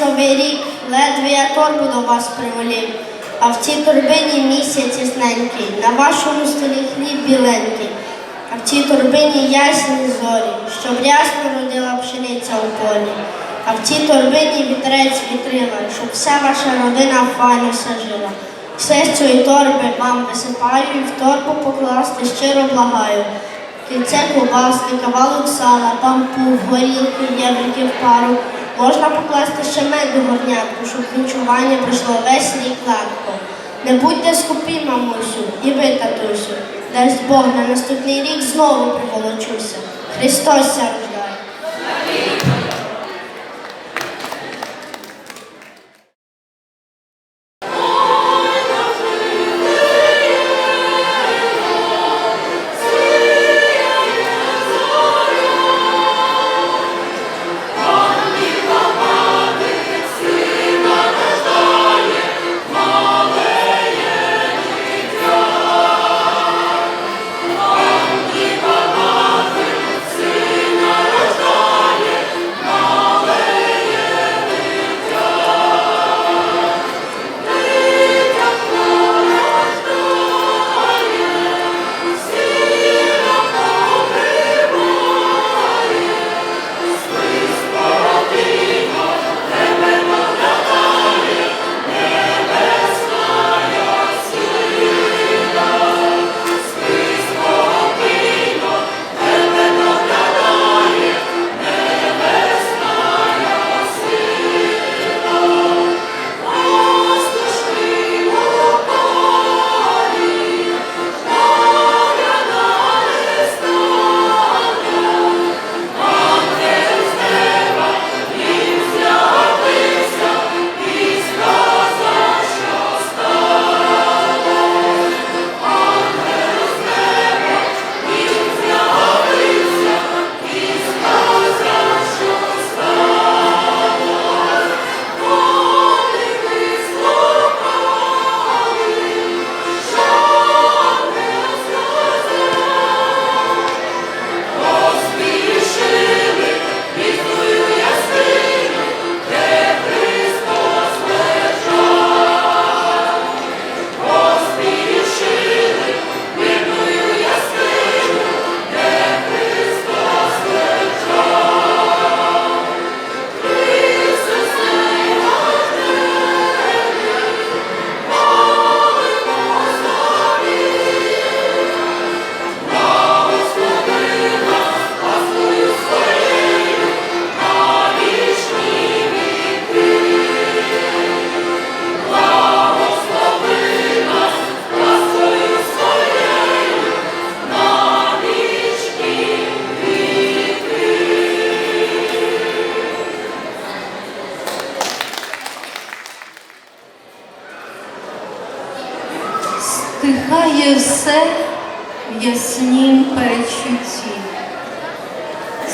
новий рік, ледве я торбу до вас приволів, а в цій торбині місяць ясненький, на вашому столі хліб біленький, а в цій торбині ясні зорі, щоб рясно родила пшениця у полі, а в цій торбині вітрець вітрила, щоб вся ваша родина файно все жила. Все з цієї торби вам висипаю і в торбу покласти щиро благаю. Кільце ковбаски, кавалок сала, пампух, горілки, євриків пару. Можна покласти ще меду горнятку, щоб вінчування пройшло весь рік гладко. Не будьте скупі, мамусю, і ви, татусю. Дасть Бог на наступний рік знову приволочуся. Христос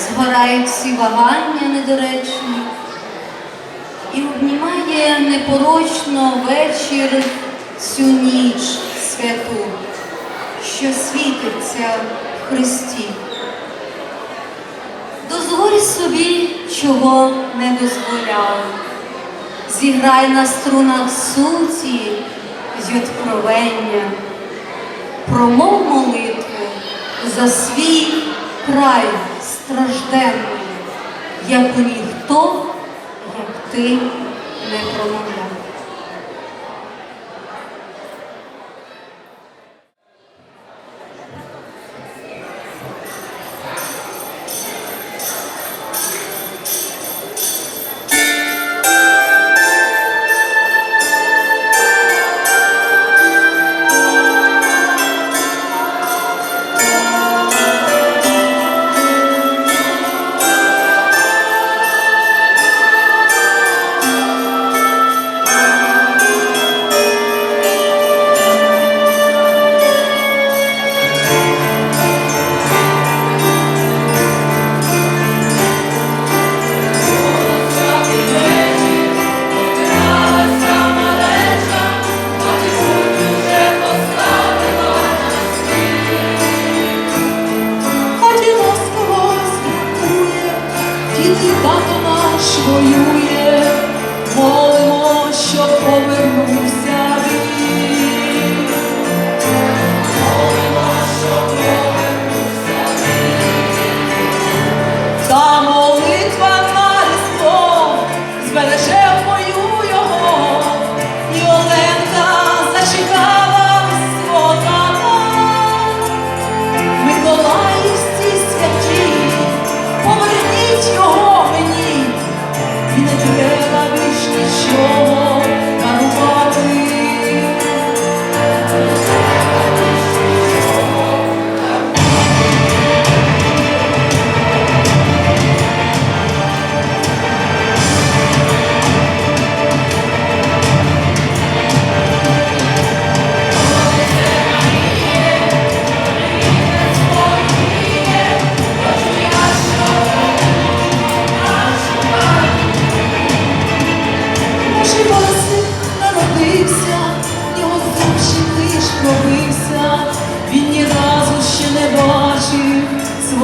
згорають всі вагання недоречні, і обнімає непорочно вечір цю ніч святу, що світиться в Христі. Дозволь собі, чого не дозволяв. Зіграй на струнах суті й откровення, промов молитву за свій край стражденний, яку ніхто, як ти, не промовляв.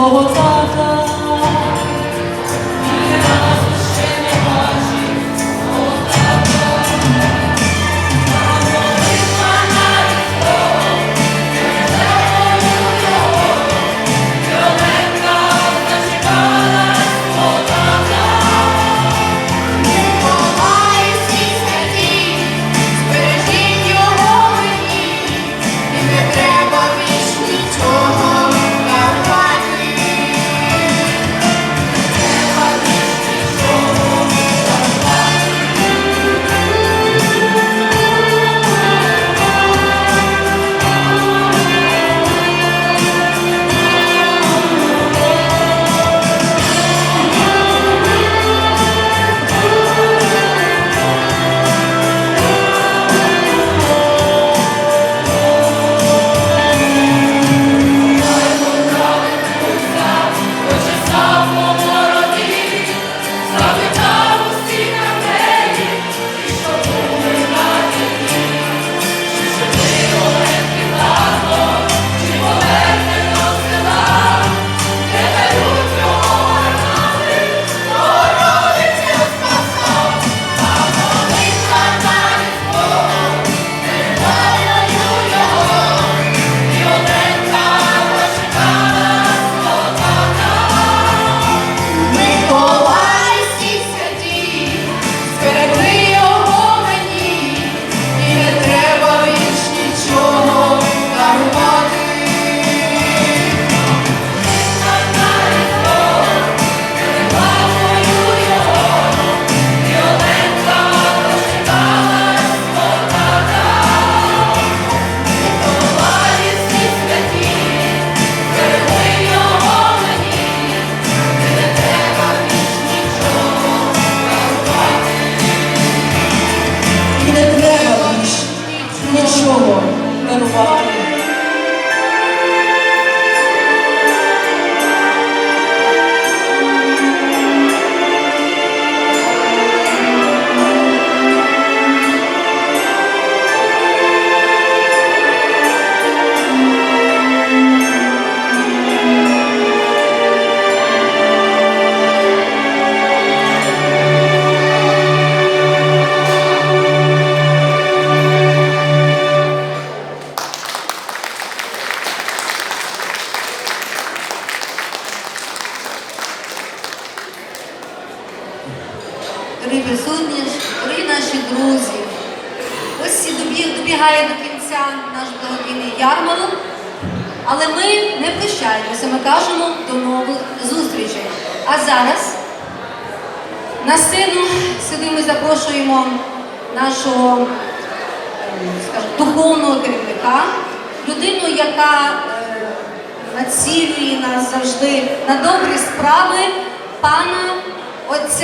我会发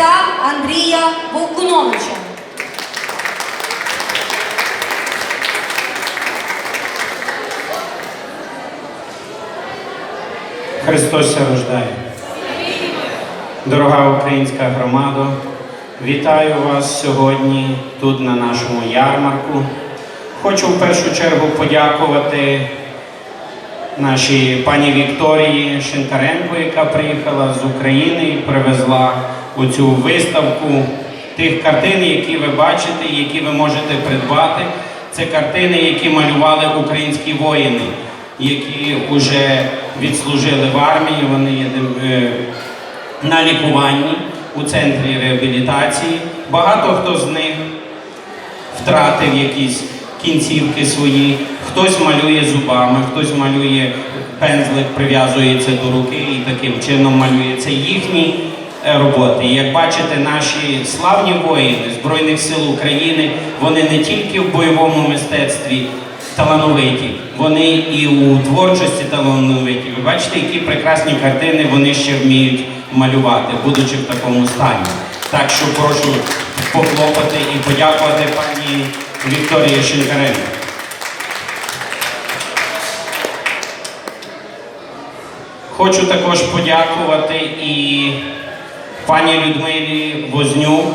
отця Андрія Волкуновича. Христос рождає. Дорога українська громада, вітаю вас сьогодні тут на нашому ярмарку. Хочу в першу чергу подякувати нашій пані Вікторії Шинкаренко, яка приїхала з України і привезла у цю виставку тих картин, які ви бачите, які ви можете придбати. Це картини, які малювали українські воїни, які вже відслужили в армії. Вони є е, на лікуванні у центрі реабілітації. Багато хто з них втратив якісь кінцівки свої, хтось малює зубами, хтось малює пензлик, прив'язується до руки і таким чином малює. Це їхні роботи. І Як бачите, наші славні воїни Збройних сил України, вони не тільки в бойовому мистецтві талановиті, вони і у творчості талановиті. Ви бачите, які прекрасні картини вони ще вміють малювати, будучи в такому стані. Так що прошу похлопати і подякувати пані Вікторії Шинкаренко. Хочу також подякувати і пані Людмилі Вознюк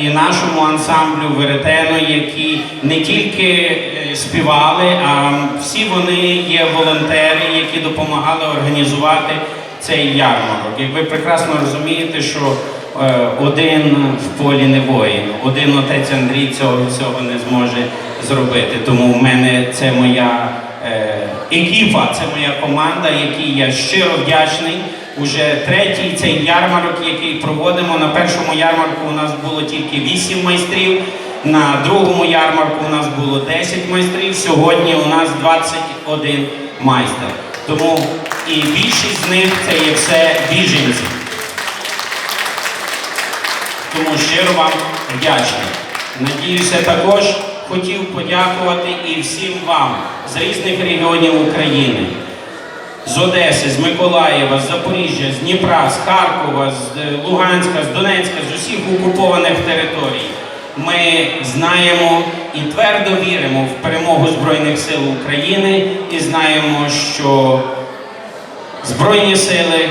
і нашому ансамблю Веретено, які не тільки е, співали, а всі вони є волонтери, які допомагали організувати цей ярмарок. Як ви прекрасно розумієте, що е, один в полі не воїн, один отець Андрій цього всього не зможе зробити. Тому в мене це моя е, екіпа, це моя команда, якій я щиро вдячний. Уже третій цей ярмарок, який проводимо. На першому ярмарку у нас було тільки 8 майстрів. На другому ярмарку у нас було 10 майстрів. Сьогодні у нас 21 майстер. Тому і більшість з них це є все біженці. Тому щиро вам вдячний. Надіюся, також хотів подякувати і всім вам з різних регіонів України. З Одеси, з Миколаєва, з Запоріжжя, з Дніпра, з Харкова, з е, Луганська, з Донецька, з усіх окупованих територій. Ми знаємо і твердо віримо в перемогу Збройних сил України і знаємо, що Збройні сили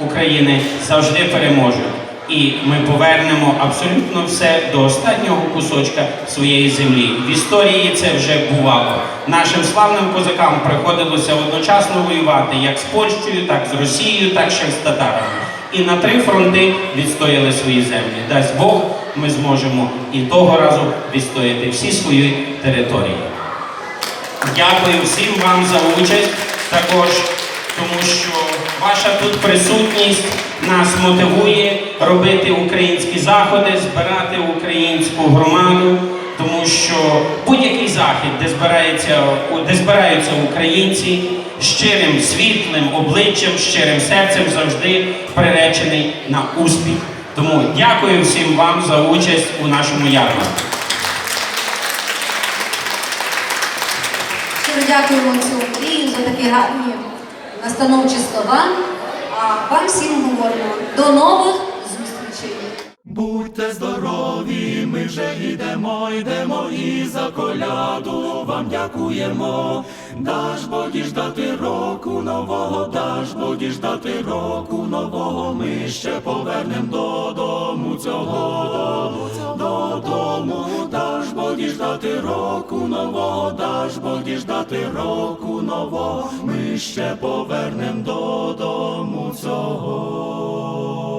України завжди переможуть. І ми повернемо абсолютно все до останнього кусочка своєї землі. В історії це вже бувало. Нашим славним козакам приходилося одночасно воювати як з Польщею, так з Росією, так ще з татарами. І на три фронти відстояли свої землі. Дасть Бог, ми зможемо і того разу відстояти всі свої території. Дякую всім вам за участь також, тому що ваша тут присутність нас мотивує робити українські заходи, збирати українську громаду, тому що будь-який захід, де збирається, де збираються українці, щирим світлим обличчям, щирим серцем завжди приречений на успіх. Тому дякую всім вам за участь у нашому ярмарку. Дякуємо цю Андрію за такі гарні настановчі слова. А вам всім говоримо до нових зустрічей. Будьте здорові, вже йдемо, йдемо і за коляду вам дякуємо. Даж Боді ждати року нового, даж Боді ждати року нового. Ми ще повернем додому цього, додому. Даж Боді ждати року нового, даж Боді ждати року нового. Ми ще повернем додому цього.